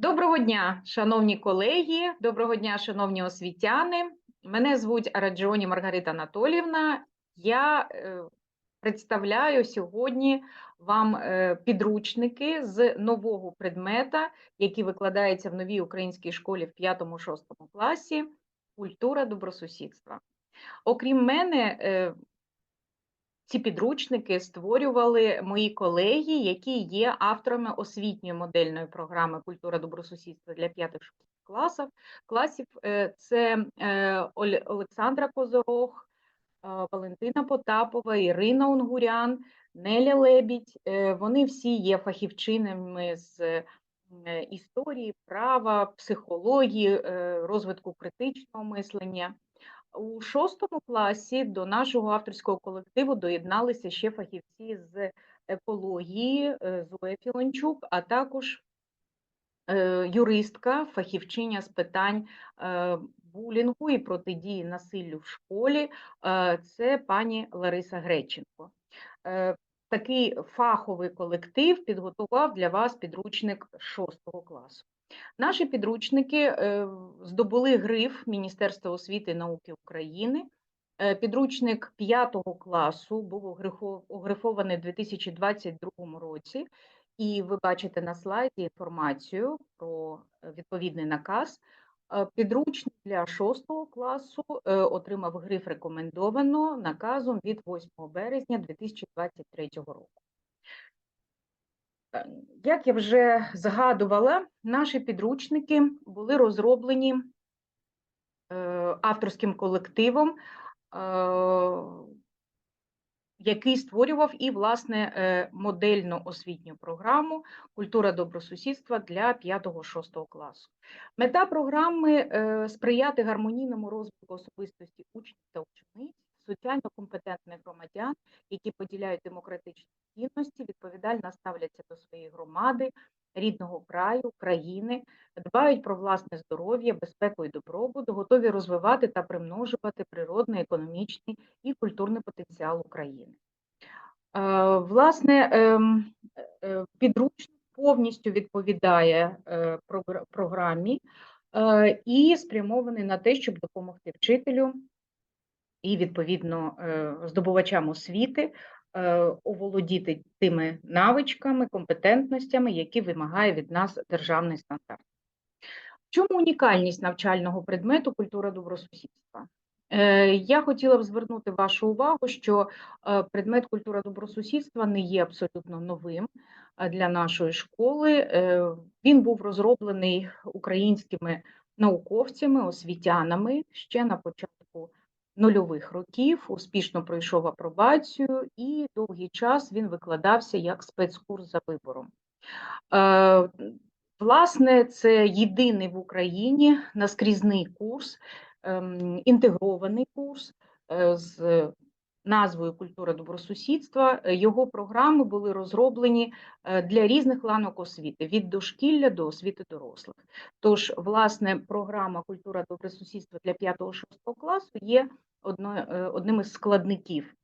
Доброго дня, шановні колеги, доброго дня, шановні освітяни. Мене звуть Араджоні Маргарита Анатоліївна. Я е, представляю сьогодні вам е, підручники з нового предмета, який викладається в новій українській школі в 5-6 класі культура добросусідства. Окрім мене, е, ці підручники створювали мої колеги, які є авторами освітньої модельної програми Культура добросусідства для 5-6 класів. класів. Е, Це е, Олександра Козорог, е, Валентина Потапова, Ірина Унгурян, Неля Лебідь. Вони всі є фахівчинами з історії, права, психології, розвитку критичного мислення. У шостому класі до нашого авторського колективу доєдналися ще фахівці з екології е, Зоя Філончук, а також е, юристка, фахівчиня з питань е, булінгу і протидії насиллю в школі. Це пані Лариса Греченко. Такий фаховий колектив підготував для вас підручник шостого класу. Наші підручники е, здобули гриф Міністерства освіти і науки України. Е, Підручник 5 класу був огрифо- огрифований у 2022 році, і ви бачите на слайді інформацію про е, відповідний наказ. Підручник для 6 класу отримав гриф рекомендовано наказом від 8 березня 2023 року. Е, Як я вже згадувала, наші підручники були розроблені е, авторським колективом, е, який створював і власне модельну освітню програму Культура добросусідства для 5-6 класу. Мета програми сприяти гармонійному розвитку особистості учнів та учениць, соціально компетентних громадян, які поділяють демократичні цінності, відповідально ставляться до своєї громади, рідного краю, країни, дбають про власне здоров'я, безпеку і добробут, готові розвивати та примножувати природний, економічний і культурний потенціал України. Е, Власне, ем, е, підручник повністю відповідає е, програмі і спрямований на те, щоб допомогти вчителю і, відповідно, е, здобувачам освіти е, оволодіти тими навичками, компетентностями, які вимагає від нас державний стандарт. В чому унікальність навчального предмету культура добросусідства? Е, Я хотіла б звернути вашу увагу, що предмет культура добросусідства не є абсолютно новим для нашої школи. Він був розроблений українськими науковцями, освітянами ще на початку нульових років, успішно пройшов апробацію, і довгий час він викладався як спецкурс за вибором. Е, Власне, це єдиний в Україні наскрізний курс, ем, інтегрований курс е, з назвою Культура добросусідства. Його програми були розроблені е, для різних ланок освіти від дошкілля до освіти дорослих. Тож, власне, програма Культура добросусідства для 5-6 класу є одним із складників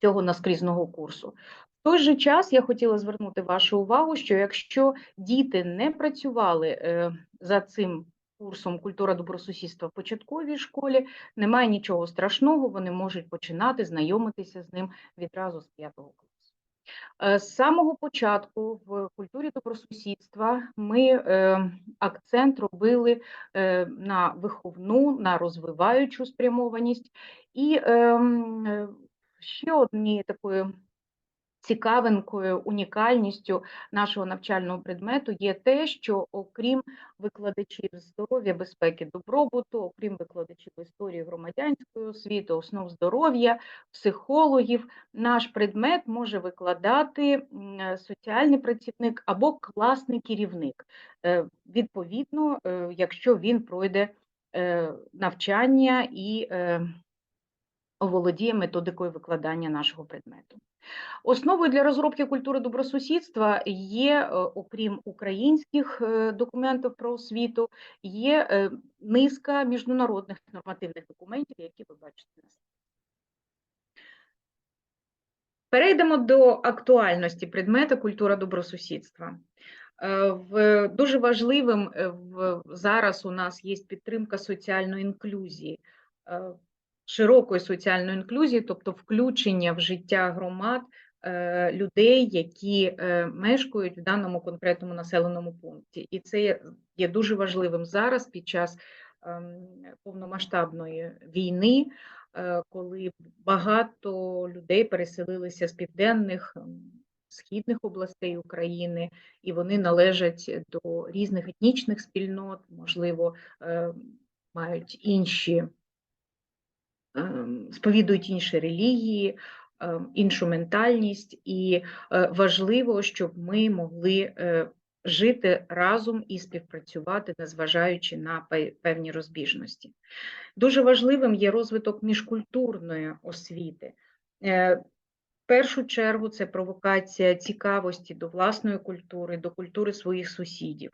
цього наскрізного курсу. В той же час я хотіла звернути вашу увагу, що якщо діти не працювали е, за цим курсом культура добросусідства в початковій школі, немає нічого страшного, вони можуть починати знайомитися з ним відразу з п'ятого класу. Е, З самого початку в культурі добросусідства ми е, акцент робили е, на виховну, на розвиваючу спрямованість. І ем, ще однією такою цікавинкою, унікальністю нашого навчального предмету є те, що окрім викладачів здоров'я, безпеки, добробуту, окрім викладачів історії громадянської освіти, основ здоров'я, психологів, наш предмет може викладати соціальний працівник або класний керівник. Е, Відповідно, е, якщо він пройде е, навчання і оволодіє методикою викладання нашого предмету. Основою для розробки культури добросусідства є, е, окрім українських е, документів про освіту, є е, низка міжнародних нормативних документів, які ви бачите на. Перейдемо до актуальності предмета культура добросусідства. Дуже важливим зараз у нас є підтримка соціальної інклюзії, широкої соціальної інклюзії, тобто включення в життя громад е, людей, які е, мешкають в даному конкретному населеному пункті. І це є- дуже важливим зараз під час ем, повномасштабної війни, е, коли багато людей переселилися з південних. ем, Східних областей України, і вони належать до різних етнічних спільнот, можливо, е, мають інші, ем, сповідують інші релігії, ем, іншу ментальність, і е, важливо, щоб ми могли е, жити разом і співпрацювати, незважаючи на певні розбіжності. Дуже важливим є розвиток міжкультурної освіти. Е, В першу чергу це провокація цікавості до власної культури, до культури своїх сусідів.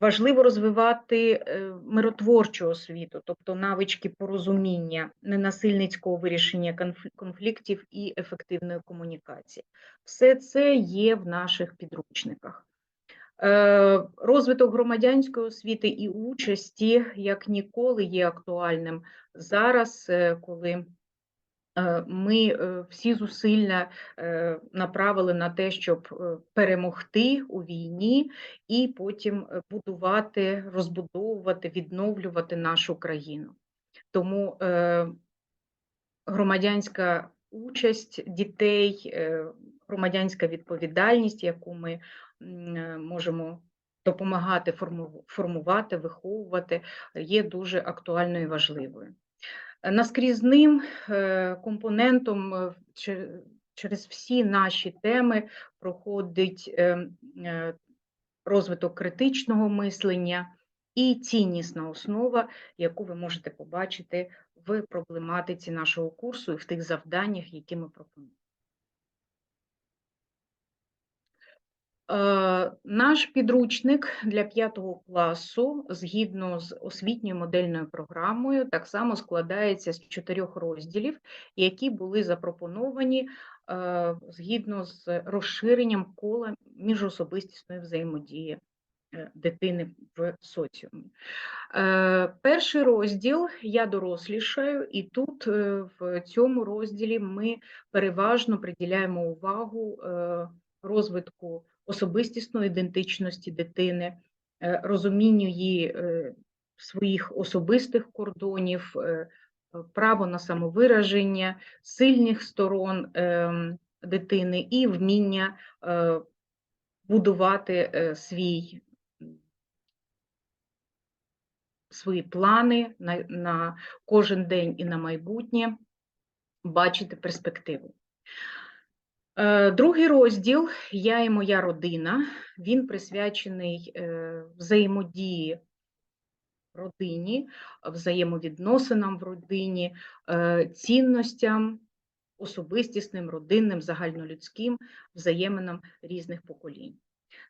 Важливо розвивати е, миротворчу освіту, тобто навички порозуміння, ненасильницького вирішення конфліктів і ефективної комунікації. Все це є в наших підручниках. Е, Розвиток громадянської освіти і участі як ніколи є актуальним зараз, е, коли ми е, всі зусилля е, направили на те, щоб е, перемогти у війні і потім е, будувати, розбудовувати, відновлювати нашу країну. Тому е, громадянська участь дітей, е, громадянська відповідальність, яку ми е, можемо допомагати формувати, виховувати, є дуже актуальною і важливою. Наскрізним е, компонентом е, через всі наші теми проходить е, розвиток критичного мислення і ціннісна основа, яку ви можете побачити в проблематиці нашого курсу і в тих завданнях, які ми пропонуємо. Наш підручник для п'ятого класу, згідно з освітньою модельною програмою, так само складається з чотирьох розділів, які були запропоновані е, згідно з розширенням кола міжособистісної взаємодії е, дитини в соціумі. Е, Перший розділ я дорослішаю, і тут е, в цьому розділі ми переважно приділяємо увагу е, розвитку особистісної ідентичності дитини, е, розумінню її е, своїх особистих кордонів, е, право на самовираження, сильних сторон дитини і вміння будувати свій свої плани на, на кожен день і на майбутнє, бачити перспективу. Е, Другий розділ Я і моя родина. Він присвячений е, взаємодії родині, взаємовідносинам в родині, е, цінностям особистісним, родинним, загальнолюдським, взаєминам різних поколінь.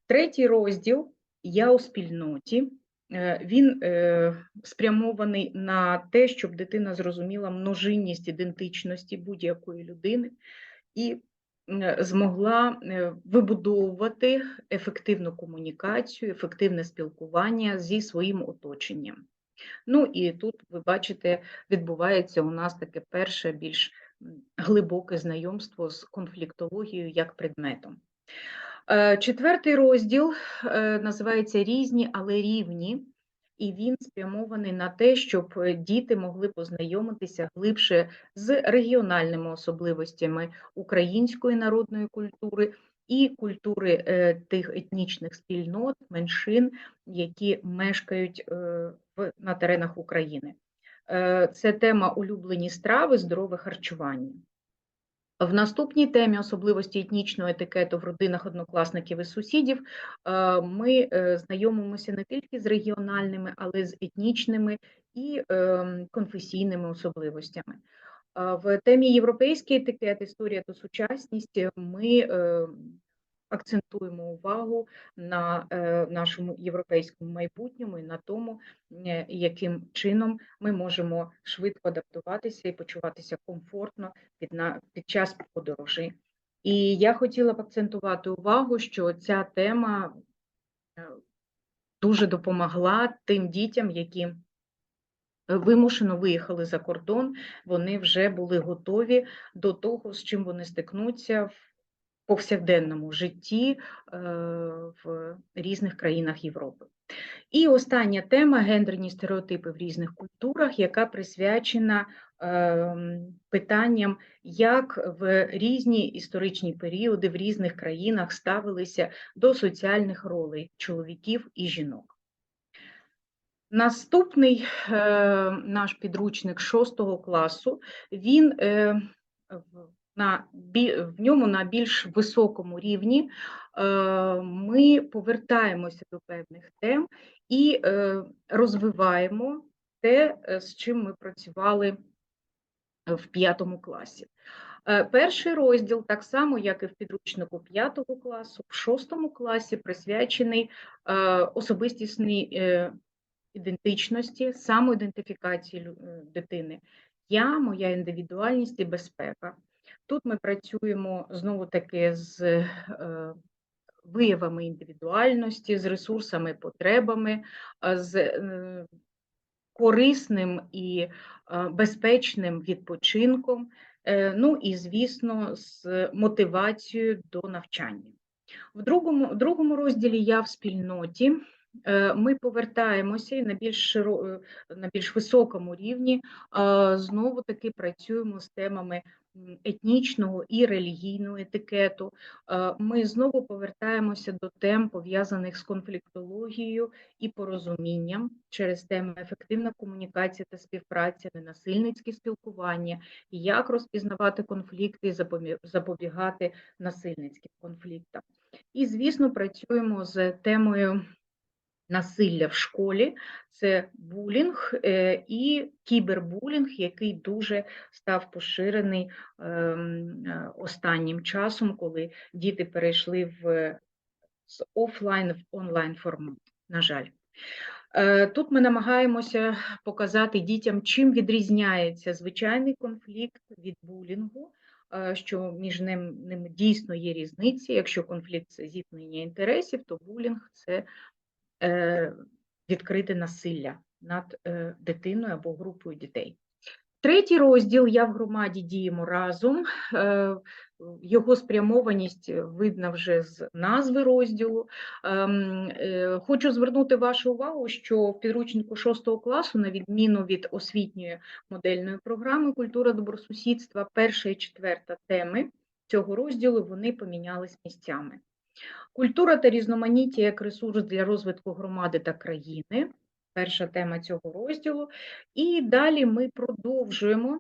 Третій розділ Я у спільноті. Він спрямований на те, щоб дитина зрозуміла множинність ідентичності будь-якої людини і змогла е, вибудовувати ефективну комунікацію, ефективне спілкування зі своїм оточенням. Ну і тут, ви бачите, відбувається у нас таке перше більш глибоке знайомство з конфліктологією як предметом. Е, Четвертий розділ е, називається Різні, але рівні, і він спрямований на те, щоб е, діти могли познайомитися глибше з регіональними особливостями української народної культури і культури е, тих етнічних спільнот, меншин, які мешкають е, в- на теренах України. Це тема улюблені страви, здорове харчування. В наступній темі особливості етнічного етикету в родинах однокласників і сусідів е, ми е, знайомимося не тільки з регіональними, але й з етнічними і ем, конфесійними особливостями. В темі європейський етикет, історія та сучасність ми е, акцентуємо увагу на е, нашому європейському майбутньому і на тому, е, яким чином ми можемо швидко адаптуватися і почуватися комфортно під, на, під час подорожей І я хотіла б акцентувати увагу, що ця тема е, дуже допомогла тим дітям, які вимушено виїхали за кордон, вони вже були готові до того, з чим вони стикнуться в повсякденному житті е, в різних країнах Європи. І остання тема гендерні стереотипи в різних культурах, яка присвячена ем, питанням, як в різні історичні періоди в різних країнах ставилися до соціальних ролей чоловіків і жінок. Наступний е, наш підручник 6 класу, він е, на, в ньому на більш високому рівні е, ми повертаємося до певних тем і е, розвиваємо те, е, з чим ми працювали в п'ятому класі. Перший розділ, так само, як і в підручнику 5 класу, в 6 класі присвячений особистісній ідентичності, самоідентифікації дитини. Я, моя індивідуальність і безпека. Тут ми працюємо знову таки з е, виявами індивідуальності, з ресурсами, потребами, з е, корисним і е, безпечним відпочинком, ну і, звісно, з мотивацією до навчання. В другому, в другому розділі я в спільноті. Е, ми повертаємося і на більш. Е, на більш високому рівні знову таки працюємо з темами етнічного і релігійного етикету. Ми знову повертаємося до тем, пов'язаних з конфліктологією і порозумінням через теми ефективна комунікація та співпраця, ненасильницьке спілкування, як розпізнавати конфлікти і запобігати насильницьким конфліктам. І, звісно, працюємо з темою насилля в школі, це булінг е, і кібербулінг, який дуже став поширений ем, е, останнім часом, коли діти перейшли в з офлайн в онлайн формат. На жаль. Е, тут ми намагаємося показати дітям, чим відрізняється звичайний конфлікт від булінгу, що між ним, ними дійсно є різниці. Якщо конфлікт це зіткнення інтересів, то булінг це відкрите насилля над е, дитиною або групою дітей. Третій розділ Я в громаді діємо разом. Е, його спрямованість видна вже з назви розділу. Ем, хочу звернути вашу увагу, що в підручнику 6 класу, на відміну від освітньої модельної програми Культура добросусідства, перша і четверта теми цього розділу вони помінялись місцями. Культура та різноманіття як ресурс для розвитку громади та країни перша тема цього розділу. І далі ми продовжуємо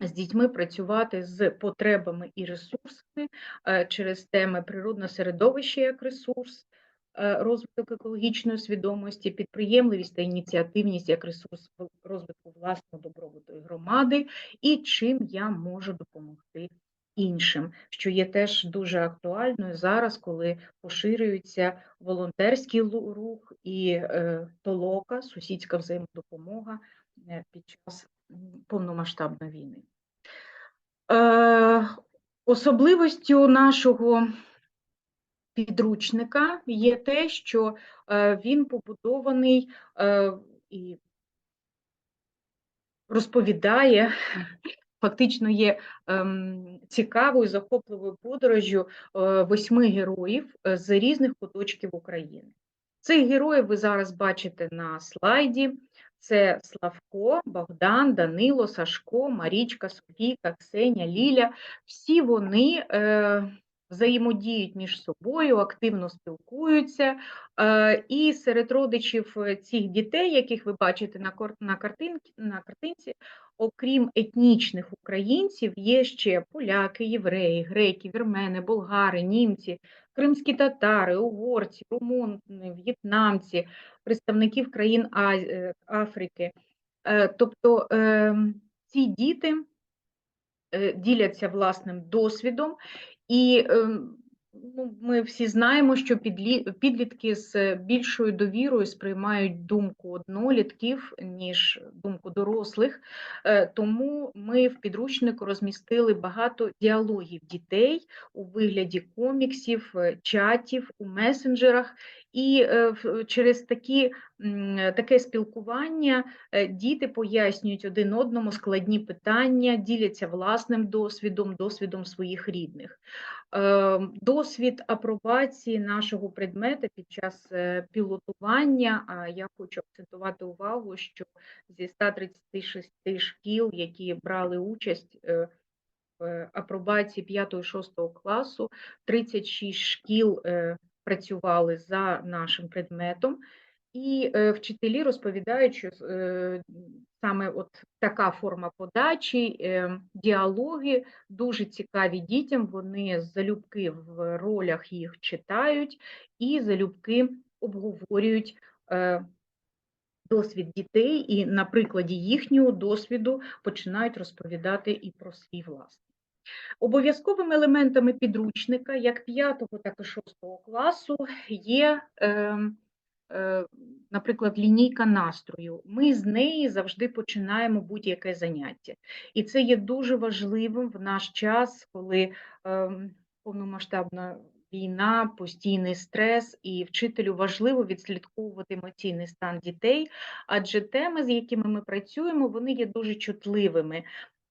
з дітьми працювати з потребами і ресурсами е, через теми природне середовище як ресурс, е, розвиток екологічної свідомості, підприємливість та ініціативність як ресурс розвитку власного добробуту громади, і чим я можу допомогти іншим, що є теж дуже актуальною зараз, коли поширюється волонтерський рух і е, толока, сусідська взаємодопомога е, під час повномасштабної війни. Е, особливостю нашого підручника є те, що він побудований і розповідає фактично є ем, цікавою захопливою подорожю е, восьми героїв е, з різних куточків України. Цих героїв ви зараз бачите на слайді. Це Славко, Богдан, Данило, Сашко, Марічка, Софійка, Ксеня, Ліля. Всі вони е, взаємодіють між собою, активно спілкуються. Е, і серед родичів цих дітей, яких ви бачите на картинці, на картинці, окрім етнічних українців, є ще поляки, євреї, греки, вірмени, болгари, німці, кримські татари, угорці, румуни, в'єтнамці, представників країн е, Африки. Е, тобто ем, ці діти діляться власним досвідом і ем, Ну, ми всі знаємо, що підлі- підлітки з більшою довірою сприймають думку однолітків, ніж думку дорослих. Е, Тому ми в підручнику розмістили багато діалогів дітей у вигляді коміксів, е, чатів, у месенджерах. І е, через такі, таке спілкування е, діти пояснюють один одному складні питання, діляться власним досвідом, досвідом своїх рідних. Е, Досвід апробації нашого предмета під час е, пілотування. а Я хочу акцентувати увагу, що зі 136 шкіл, які брали участь е, в апробації 5-6 класу, 36 шкіл е, працювали за нашим предметом. І е, вчителі розповідають, що е, саме от така форма подачі, е, діалоги дуже цікаві дітям. Вони залюбки в ролях їх читають і залюбки обговорюють досвід дітей, і на прикладі їхнього досвіду починають розповідати і про свій власний. Обов'язковими елементами підручника, як 5 так і 6 класу, є, е, е, наприклад, лінійка настрою. Ми з неї завжди починаємо будь-яке заняття. І це є дуже важливим в наш час, коли е, повномасштабна війна, постійний стрес, і вчителю важливо відслідковувати емоційний стан дітей, адже теми, з якими ми працюємо, вони є дуже чутливими.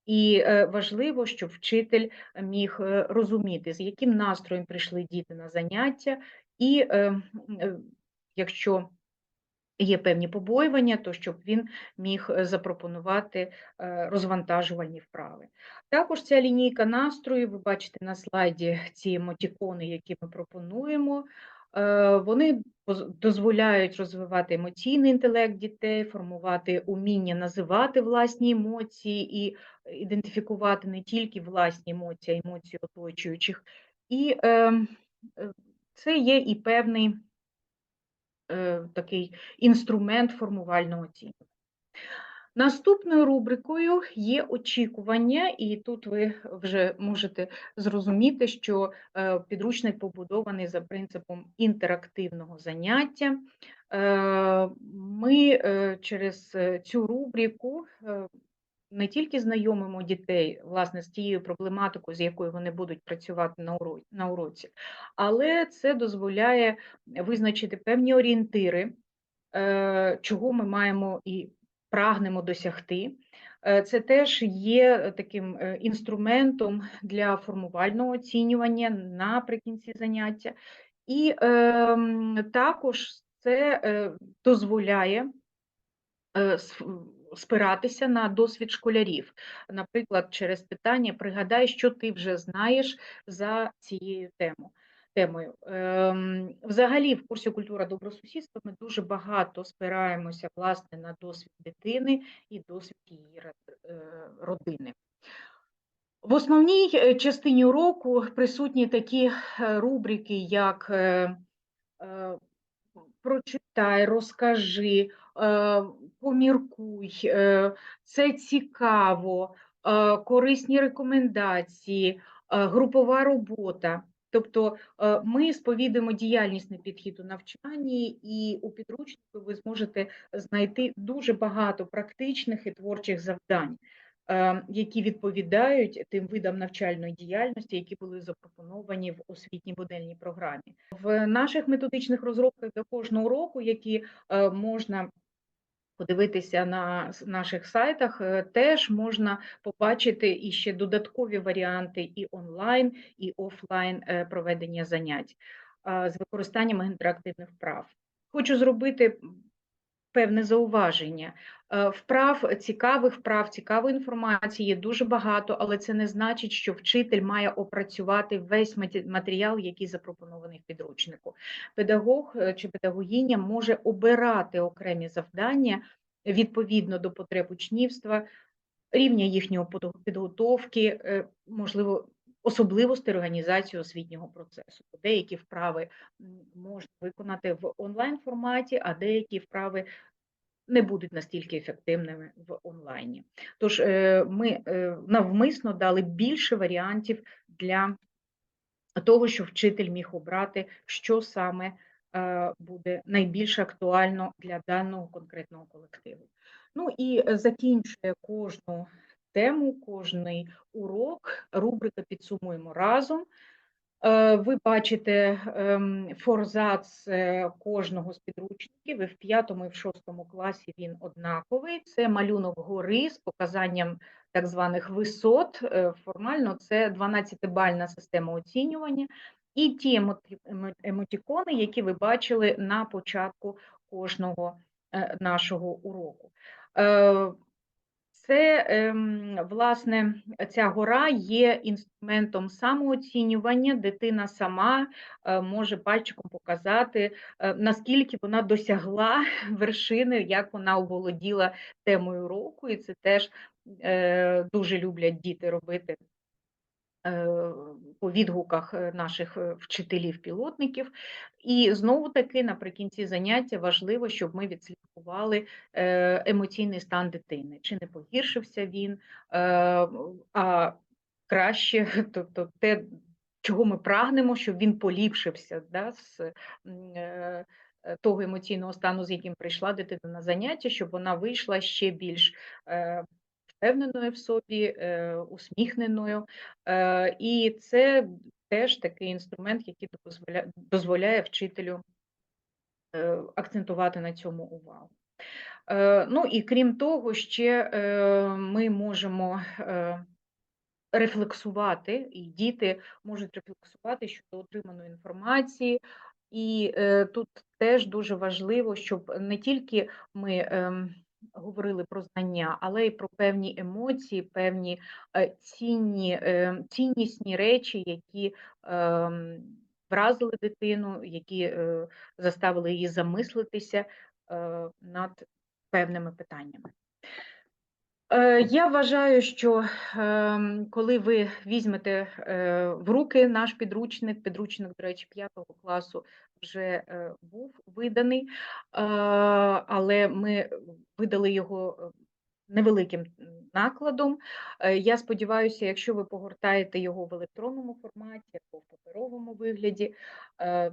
І е, важливо, щоб вчитель міг е, розуміти, з яким настроєм прийшли діти на заняття, і е, м, е, якщо є певні побоювання, то щоб він міг запропонувати розвантажувальні вправи. Також ця лінійка настрою, ви бачите на слайді ці емотікони, які ми пропонуємо. Е, Вони дозволяють розвивати емоційний інтелект дітей, формувати уміння називати власні емоції і ідентифікувати не тільки власні емоції, а й емоції оточуючих. І е, е, це є і певний е, такий інструмент формувального оцінювання. Наступною рубрикою є очікування, і тут ви вже можете зрозуміти, що е, підручник побудований за принципом інтерактивного заняття. Е, Ми е, через цю рубрику не тільки знайомимо дітей власне з тією проблематикою, з якою вони будуть працювати на уроці, але це дозволяє визначити певні орієнтири, чого ми маємо і прагнемо досягти. Е, Це теж є таким е, інструментом для формувального оцінювання наприкінці заняття, і ем, також це е, дозволяє е, спиратися на досвід школярів. Наприклад, через питання пригадай, що ти вже знаєш за цією темою. Темою. Ем, Взагалі, в курсі культура добросусідства ми дуже багато спираємося власне на досвід дитини і досвід її е, родини. В основній е, частині уроку присутні такі е, рубрики, як прочитай, розкажи, поміркуй, це цікаво, корисні рекомендації, групова робота. Тобто е, ми сповідуємо діяльнісний підхід у навчанні, і у підручнику ви зможете знайти дуже багато практичних і творчих завдань, е, які відповідають тим видам навчальної діяльності, які були запропоновані в освітній модельній програмі. В наших методичних розробках до кожного року, які е, можна подивитися на наших сайтах, е, теж можна побачити і ще додаткові варіанти і онлайн, і офлайн е, проведення занять з використанням інтерактивних прав. Хочу зробити певне зауваження. Е, Вправ, цікавих вправ, цікавої інформації є дуже багато, але це не значить, що вчитель має опрацювати весь матеріал, який запропонований в підручнику. Педагог е, чи педагогиня може обирати окремі завдання відповідно до потреб учнівства, рівня подо- підготовки, е, можливо, особливостей організації освітнього процесу. Деякі вправи можна виконати в онлайн форматі, а деякі вправи не будуть настільки ефективними в онлайні. Тож е, ми е, навмисно дали більше варіантів для того, щоб вчитель міг обрати, що саме е, буде найбільш актуально для даного конкретного колективу. Ну і закінчує кожну тему, кожний урок, рубрика підсумуємо разом. Е, Ви бачите ем, форзац е, кожного з підручників, і в п'ятому і в шостому класі він однаковий. Це малюнок гори з показанням так званих висот. Е, Формально це 12-бальна система оцінювання. І ті емотікони, які ви бачили на початку кожного нашого уроку. Це, ем, власне, ця гора є інструментом самооцінювання. Дитина сама е, може пальчиком показати, е, наскільки вона досягла вершини, як вона оволоділа темою року, і це теж е, дуже люблять діти робити по відгуках е, наших е, вчителів-пілотників. І знову таки наприкінці заняття важливо, щоб ми відслідкували е, емоційний стан дитини. Чи не погіршився він, е, а краще, тобто те, чого ми прагнемо, щоб він поліпшився да, з е, е, того емоційного стану, з яким прийшла дитина на заняття, щоб вона вийшла ще більш е, впевненою в собі, е, усміхненою. Е, І це теж такий інструмент, який дозволяє, дозволяє вчителю е, акцентувати на цьому увагу. Ну і крім того, ще ми можемо рефлексувати, і діти можуть рефлексувати щодо отриманої інформації. І тут теж дуже важливо, щоб не тільки ми ем, говорили про знання, але й про певні емоції, певні е, цінні, е, ціннісні речі, які ем, вразили дитину, які е, заставили її замислитися над певними питаннями. Я вважаю, що ем, коли ви візьмете в руки наш підручник, підручник, до речі, 5 класу вже е, був виданий, е, але ми видали його е, невеликим накладом. Я сподіваюся, якщо ви погортаєте його в електронному форматі або в паперовому вигляді,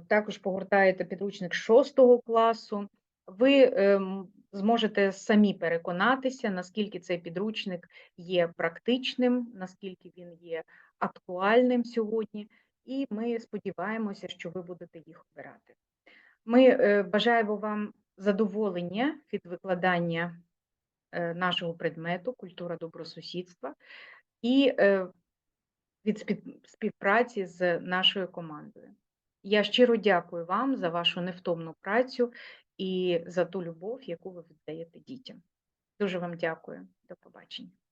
також погортаєте підручник 6 класу, ви ем, зможете самі переконатися, наскільки цей підручник є практичним, наскільки він є актуальним сьогодні, і ми сподіваємося, що ви будете їх обирати. Ми е, бажаємо вам задоволення від викладання е, нашого предмету культура добросусідства і е, від співпраці з нашою командою. Я щиро дякую вам за вашу невтомну працю і за ту любов, яку ви віддаєте дітям. Дуже вам дякую. До побачення.